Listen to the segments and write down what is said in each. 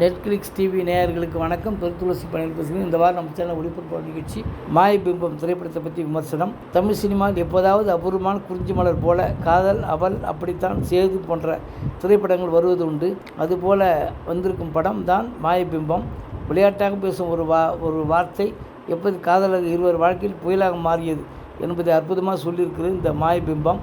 Netflix TV நேயர்களுக்கு வணக்கம். பெருத்துளசி பணியில் பேசுகிறேன். இந்த வாரம் நம்ம சேனல் ஒளிபரப்பு நிகழ்ச்சி மாயபிம்பம் திரைப்படத்தை பற்றி விமர்சனம். தமிழ் சினிமாவில் எப்போதாவது அபூர்வமான குறிஞ்சி மலர் போல காதல் அவள் அப்படித்தான் சேது போன்ற திரைப்படங்கள் வருவது உண்டு. அதுபோல வந்திருக்கும் படம் தான் மாயபிம்பம் விளையாட்டாக பேசும் ஒரு வா ஒரு வார்த்தை எப்படி காதலர் இருவர் வாழ்க்கையில் புயலாக மாறியது? என்பதை அற்புதமாக சொல்லியிருக்கிறது இந்த மாயபிம்பம்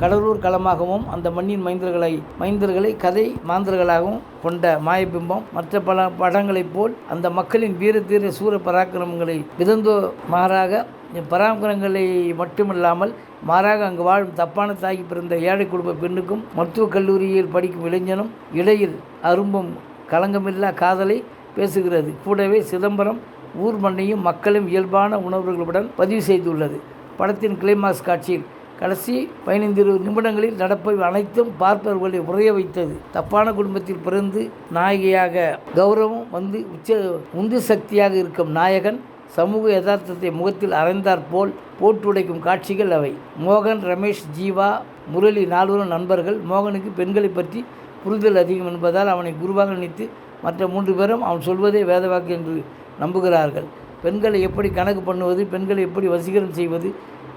கடலூர் களமாகவும் அந்த மண்ணின் மைந்தர்களை மைந்தர்களை கதை மாந்தர்களாகவும் கொண்ட மாயபிம்பம் மற்ற பல படங்களைப் போல் அந்த மக்களின் வீரத்தீர சூர பராக்கிரமங்களை விதந்தோ மாறாக பராமரங்களை மட்டுமில்லாமல் மாறாக அங்கு வாழும் தப்பான தாகி பிறந்த ஏழை குடும்ப பெண்ணுக்கும் மருத்துவக் கல்லூரியில் படிக்கும் இளைஞனும் இடையில் அரும்பும் களங்கமில்லா காதலை பேசுகிறது. கூடவே சிதம்பரம் ஊர் மண்ணையும் மக்களும் இயல்பான உணர்வுகளுடன் பதிவு செய்துள்ளது. படத்தின் கிளைமாக்ஸ் காட்சியில் கடைசி பதினைந்து இருபது நிமிடங்களில் நடப்பை அனைத்தும் பார்ப்பவர்களை உறைய வைத்தது. தப்பான குடும்பத்தில் பிறந்து நாயகியாக கௌரவம் வந்து உச்ச உந்து சக்தியாக இருக்கும் நாயகன் சமூக யதார்த்தத்தை முகத்தில் அறைந்தார் போல் போட்டுடைக்கும் காட்சிகள் அவை. மோகன் ரமேஷ் ஜீவா முரளி நால்வரும் நண்பர்கள். மோகனுக்கு பெண்களை பற்றி புரிதல் அதிகம் என்பதால் அவனை குருவாக நினைத்து மற்ற மூன்று பேரும் அவன் சொல்வதே வேதவாக்கு என்று நம்புகிறார்கள். பெண்களை எப்படி கணக்கு பண்ணுவது பெண்களை எப்படி வசீகரம் செய்வது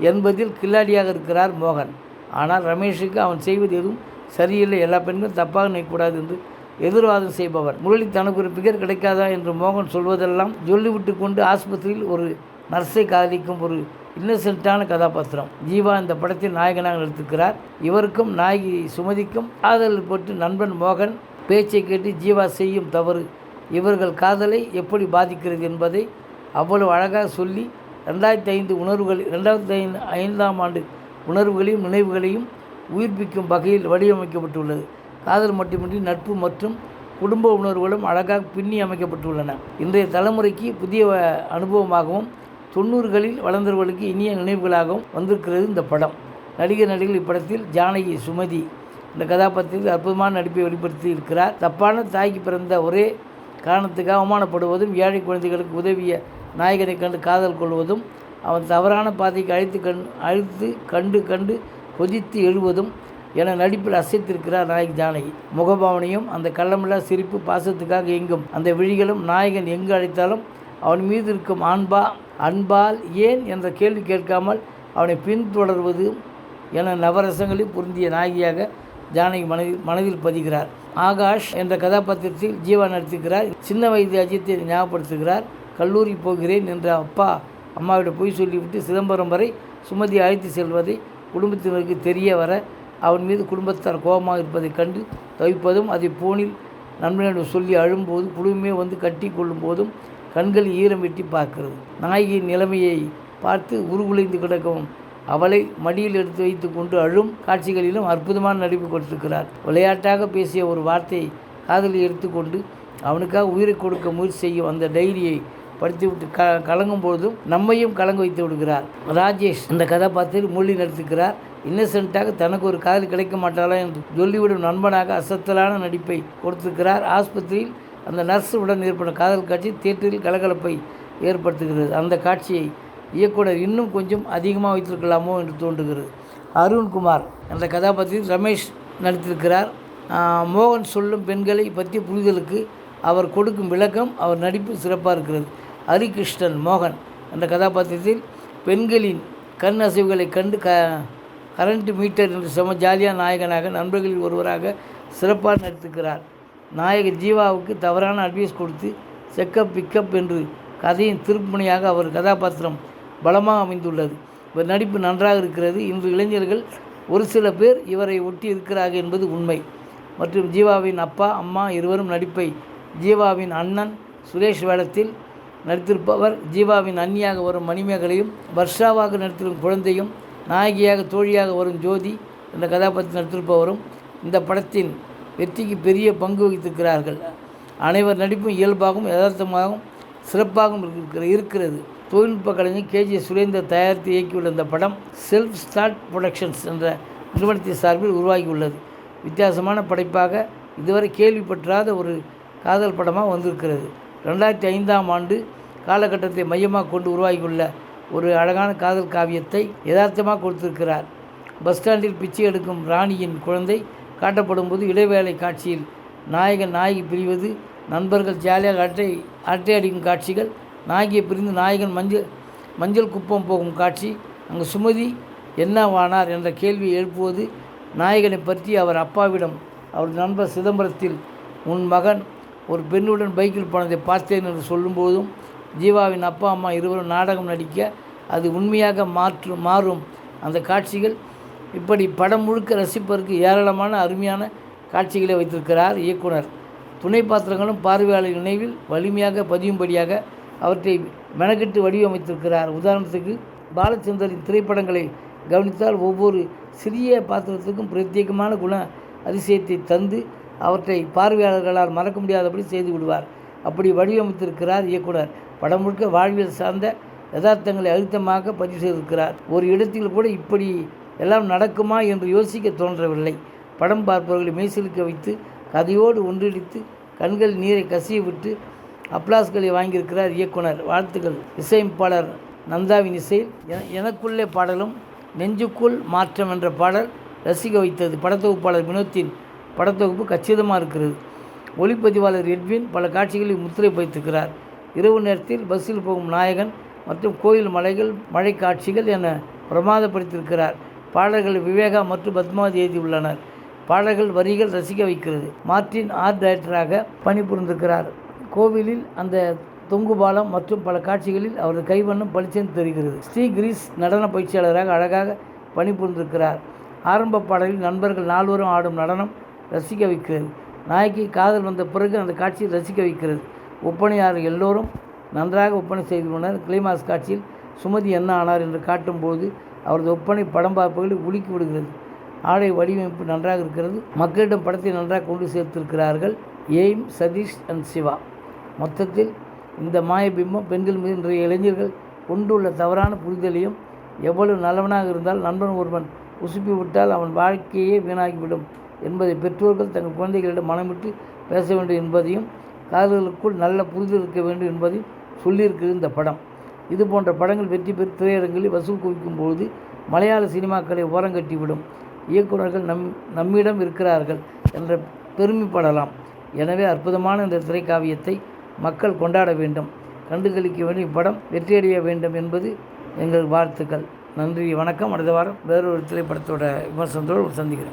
என்பதில் கில்லாடியாக இருக்கிறார் மோகன். ஆனால் ரமேஷுக்கு அவன் செய்வது எதுவும் சரியில்லை. எல்லா பெண்களும் தப்பாக நினைக்கக்கூடாது என்று எதிர்வாதம் செய்பவர். முரளி தனக்கு ஒரு பிகர் கிடைக்காதா என்று மோகன் சொல்வதெல்லாம் சொல்லிவிட்டு கொண்டு ஆஸ்பத்திரியில் ஒரு நர்ஸை காதலிக்கும் ஒரு இன்னசென்ட்டான கதாபாத்திரம். ஜீவா இந்த படத்தில் நாயகனாக நடித்திருக்கிறார். இவருக்கும் நாயகி சுமதிக்கும் காதல் போட்டு நண்பன் மோகன் பேச்சை கேட்டு ஜீவா செய்யும் தவறு இவர்கள் காதலை எப்படி பாதிக்கிறது என்பதை அவ்வளவு அழகாக சொல்லி ரெண்டாயிரத்தி ஐந்து உணர்வுகள் ரெண்டாயிரத்தி ஐந்து ஐந்தாம் ஆண்டு உணர்வுகளையும் நினைவுகளையும் உயிர்ப்பிக்கும் வகையில் வடிவமைக்கப்பட்டுள்ளது. காதல் மட்டுமின்றி நட்பு மற்றும் குடும்ப உணர்வுகளும் அழகாக பின்னி அமைக்கப்பட்டுள்ளன. இன்றைய தலைமுறைக்கு புதிய அனுபவமாகவும் தொண்ணூறுகளில் வளர்ந்தவர்களுக்கு இனிய நினைவுகளாகவும் வந்திருக்கிறது இந்த படம். நடிகர் நடிகர் இப்படத்தில் ஜானகி சுமதி. இந்த கதாபாத்திரத்தில் அற்புதமான நடிப்பை வெளிப்படுத்தி இருக்கிறார். தப்பான தாய்க்கு பிறந்த ஒரே காரணத்துக்கு அவமானப்படுவதும் ஏழை குழந்தைகளுக்கு உதவிய நாயகனை கண்டு காதல் கொள்வதும் அவன் தவறான பாதைக்கு அழைத்து கண் அழைத்து கண்டு கண்டு கொதித்து எழுவதும் என நடிப்பில் அசைத்திருக்கிறார் நாயகி ஜானகி. முகபாவனையும் அந்த கள்ளமில்லா சிரிப்பு பாசத்துக்காக எங்கும். அந்த விழிகளும் நாயகன் எங்கு அழைத்தாலும் அவன் மீது இருக்கும் அன்பா அன்பால் ஏன் என்ற கேள்வி கேட்காமல் அவனை பின்தொடர்வது என நவரசங்களில் பொருந்திய நாயகியாக ஜானகி மனதில் மனதில் பதிகிறார். ஆகாஷ் என்ற கதாபாத்திரத்தில் ஜீவா நடித்திருக்கிறார். சின்ன வயது அஜித்தை ஞாபகப்படுத்துகிறார். கல்லூரி போகிறேன் என்ற அப்பா அம்மாவிட பொய் சொல்லிவிட்டு சிதம்பரம் வரை சுமதி அழைத்து செல்வதை குடும்பத்தினருக்கு தெரிய வர அவன் மீது குடும்பத்தார் கோபமாக இருப்பதைக் கண்டு தவிப்பதும் அதை போனில் நண்பனிடம் சொல்லி அழும்போது குடும்பமே வந்து கட்டி கொள்ளும் போதும் கண்கள் ஈரம் வெட்டி பார்க்கிறது. நாயகியின் நிலைமையை பார்த்து உருகுலைந்து கிடக்கவும் அவளை மடியில் எடுத்து வைத்து கொண்டு அழும் காட்சிகளிலும் அற்புதமான நடிப்பு கொடுத்திருக்கிறார். விளையாட்டாக பேசிய ஒரு வார்த்தையை காதலி எடுத்துக்கொண்டு அவனுக்காக உயிரை கொடுக்க முயற்சி செய்யும் அந்த டைரியை படித்துவிட்டு க கலங்கும் பொழுதும் நம்மையும் கலங்க வைத்து விடுகிறார். ராஜேஷ் இந்த கதாபாத்திரத்தில் மொழி நடித்திருக்கிறார் இன்னசென்ட்டாக தனக்கு ஒரு காதல் கிடைக்க மாட்டாளா என்று சொல்லிவிடும் நண்பனாக அசத்தலான நடிப்பை கொடுத்திருக்கிறார். ஆஸ்பத்திரியில் அந்த நர்ஸுடன் உடன் ஏற்படும் காதல் காட்சி தியேட்டரில் கலகலப்பை ஏற்படுத்துகிறது. அந்த காட்சியை இயக்குனர் இன்னும் கொஞ்சம் அதிகமாக வைத்திருக்கலாமோ என்று தோன்றுகிறது. அருண்குமார் என்ற கதாபாத்திரத்தில் ரமேஷ் நடித்திருக்கிறார். மோகன் சொல்லும் பெண்களை பற்றிய புரிதலுக்கு அவர் கொடுக்கும் விளக்கம் அவர் நடிப்பு சிறப்பாக இருக்கிறது. ஹரிகிருஷ்ணன் மோகன் என்ற கதாபாத்திரத்தில் பெண்களின் கண் அசைவுகளை கண்டு க கரண்ட் மீட்டர் என்று செம ஜாலியான நாயகனாக நண்பர்களில் ஒருவராக சிறப்பாக நடித்திருக்கிறார். நாயகர் ஜீவாவுக்கு தவறான அட்வைஸ் கொடுத்து செக்கப் பிக்கப் என்று கதையின் திருப்புமுனையாக அவர் கதாபாத்திரம் பலமாக அமைந்துள்ளது. இவர் நடிப்பு நன்றாக இருக்கிறது. இன்று இளைஞர்கள் ஒரு சில பேர் இவரை ஒட்டி இருக்கிறார்கள் என்பது உண்மை. மற்றும் ஜீவாவின் அப்பா அம்மா இருவரும் நடிப்பை ஜீவாவின் அண்ணன் சுரேஷ் வேடத்தில் நடித்திருப்பவர் ஜீவாவின் அன்னியாக வரும் மணிமேகலையும் வர்ஷாவாக நடித்திருக்கும் குழந்தையும் நாயகியாக தோழியாக வரும் ஜோதி என்ற கதாபாத்திரம் நடித்திருப்பவரும் இந்த படத்தின் வெற்றிக்கு பெரிய பங்கு வகித்திருக்கிறார்கள். அனைவர் நடிப்பும் இயல்பாகவும் யதார்த்தமாகவும் சிறப்பாகவும் இருக்கிற இருக்கிறது. தொழில்நுட்ப கலைஞர் கேஜி சுரேந்தர் தயாரித்து இயக்கியுள்ள இந்த படம் செல்ஃப் ஸ்டார்ட் ப்ரொடக்ஷன்ஸ் என்ற நிறுவனத்தின் சார்பில் உருவாகியுள்ளது. வித்தியாசமான படைப்பாக இதுவரை கேள்விப்பற்றாத ஒரு காதல் படமாக வந்திருக்கிறது. ரெண்டாயிரத்தி ஐந்தாம் ஆண்டு காலகட்டத்தை மையமாக கொண்டு உருவாகியுள்ள ஒரு அழகான காதல் காவியத்தை யதார்த்தமாக கொடுத்திருக்கிறார். பஸ் ஸ்டாண்டில் பிச்சை எடுக்கும் ராணியின் குழந்தை காட்டப்படும் போது இடைவேளை காட்சியில் நாயகன் நாயகி பிரிவது நண்பர்கள் ஜாலியாக அரட்டை அரட்டை அடிக்கும் காட்சிகள் நாயகியை பிரிந்து நாயகன் மஞ்சள் மஞ்சள் குப்பம் போகும் காட்சி. அங்கு சுமதி என்னவானார் என்ற கேள்வியை எழுப்புவது நாயகனை பற்றி அவர் அப்பாவிடம் அவர் நண்பர் சிதம்பரத்தில் உன் மகன் ஒரு பெண்ணுடன் பைக்கில் போனதை பார்த்தேன் என்று சொல்லும்போதும் ஜீவாவின் அப்பா அம்மா இருவரும் நாடகம் நடிக்க அது உண்மையாக மாற்று மாறும். அந்த காட்சிகள் இப்படி படம் முழுக்க ரசிப்பதற்கு ஏராளமான அருமையான காட்சிகளை வைத்திருக்கிறார் இயக்குனர். துணை பாத்திரங்களும் பார்வையாளர் நினைவில் வலிமையாக பதியும்படியாக அவற்றை மெனக்கெட்டு வடிவமைத்திருக்கிறார். உதாரணத்துக்கு பாலச்சந்தரின் திரைப்படங்களை கவனித்தால் ஒவ்வொரு சிறிய பாத்திரத்துக்கும் பிரத்யேகமான குண அதிசயத்தை தந்து அவற்றை பார்வையாளர்களால் மறக்க முடியாதபடி செய்து விடுவார். அப்படி வடிவமைத்திருக்கிறார் இயக்குனர். படம் முழுக்க வாழ்வியல் சார்ந்த யதார்த்தங்களை அழுத்தமாக பதிவு செய்திருக்கிறார். ஒரு இடத்தில் கூட இப்படி எல்லாம் நடக்குமா என்று யோசிக்க தோன்றவில்லை. படம் பார்ப்பவர்களை மெய்சிலுக்க வைத்து கதையோடு ஒன்றிடித்து கண்கள் நீரை கசிய விட்டு அப்ளாஸ்களை வாங்கியிருக்கிறார் இயக்குனர். வாழ்த்துக்கள். இசையமைப்பாளர் நந்தாவின் இசையில் என- எனக்குள்ளே பாடலும் நெஞ்சுக்குள் மாற்றம் என்ற பாடல் ரசிக்க வைத்தது. படத்தொகுப்பாளர் வினோத்தின் படத்தொகுப்பு கச்சிதமாக இருக்கிறது. ஒளிப்பதிவாளர் எட்வின் பல காட்சிகளில் முத்திரை பதித்திருக்கிறார். இரவு நேரத்தில் பஸ்ஸில் போகும் நாயகன் மற்றும் கோயில் மலைகள் மழை காட்சிகள் என பிரமாதப்படுத்தியிருக்கிறார். பாடல்கள் விவேகா மற்றும் பத்மாவதி எழுதியுள்ளனர். பாடல்கள் வரிகள் ரசிக்க வைக்கிறது. மார்ட்டின் ஆர்ட் டைரக்டராக பணிபுரிந்திருக்கிறார். கோவிலில் அந்த தொங்கு பாலம் மற்றும் பல காட்சிகளில் அவரது கைவண்ணம் பளிச்சென்று தெரிகிறது. ஸ்ரீ கிரீஸ் நடன பயிற்சியாளராக அழகாக பணிபுரிந்திருக்கிறார். ஆரம்ப பாடலில் நண்பர்கள் நால்வரும் ஆடும் நடனம் ரசிக்க வைக்கிறது நாய்க்கு காதல் வந்த பிறகு அந்த காட்சியை ரசிக்க வைக்கிறது ஒப்பனையாளர் எல்லோரும் நன்றாக ஒப்பனை செய்துள்ளனர். கிளைமாஸ் காட்சியில் சுமதி என்ன ஆனார் என்று காட்டும்போது அவரது ஒப்பனை படம் பார்ப்புகளை உலுக்கி விடுகிறது. ஆடை வடிவமைப்பு நன்றாக இருக்கிறது. மக்களிடம் படத்தை நன்றாக கொண்டு சேர்த்திருக்கிறார்கள். Aim Satish and Siva. மொத்தத்தில் இந்த மாயபிம்பம் பெண்கள் மீது இன்றைய இளைஞர்கள் கொண்டுள்ள தவறான புரிதலையும் எவ்வளவு நல்லவனாக இருந்தால் நண்பன் ஒருவன் உசுப்பி விட்டால் அவன் வாழ்க்கையே வீணாகிவிடும். என்பதை பெற்றோர்கள் தங்கள் குழந்தைகளிடம் மனமிட்டு பேச வேண்டும் என்பதையும் காதல்களுக்குள் நல்ல புரிதல் இருக்க வேண்டும் என்பதையும் சொல்லியிருக்கிறது இந்த படம். இது போன்ற படங்கள் வெற்றி பெற்று திரையரங்களில் வசூல் குவிக்கும் பொழுது மலையாள சினிமாக்களை ஓரங்கட்டிவிடும் இயக்குனர்கள் நம் நம்மிடம் இருக்கிறார்கள் என்ற பெருமைப்படலாம். எனவே அற்புதமான இந்த திரைக்காவியத்தை மக்கள் கொண்டாட வேண்டும். கண்டுகளிக்க வேண்டும் இப்படம் வெற்றியடைய வேண்டும் என்பது எங்கள் வாழ்த்துக்கள். நன்றி வணக்கம். அடுத்த வாரம் வேறொரு திரைப்படத்தோட விமர்சனத்தோடு சந்திக்கிறேன்.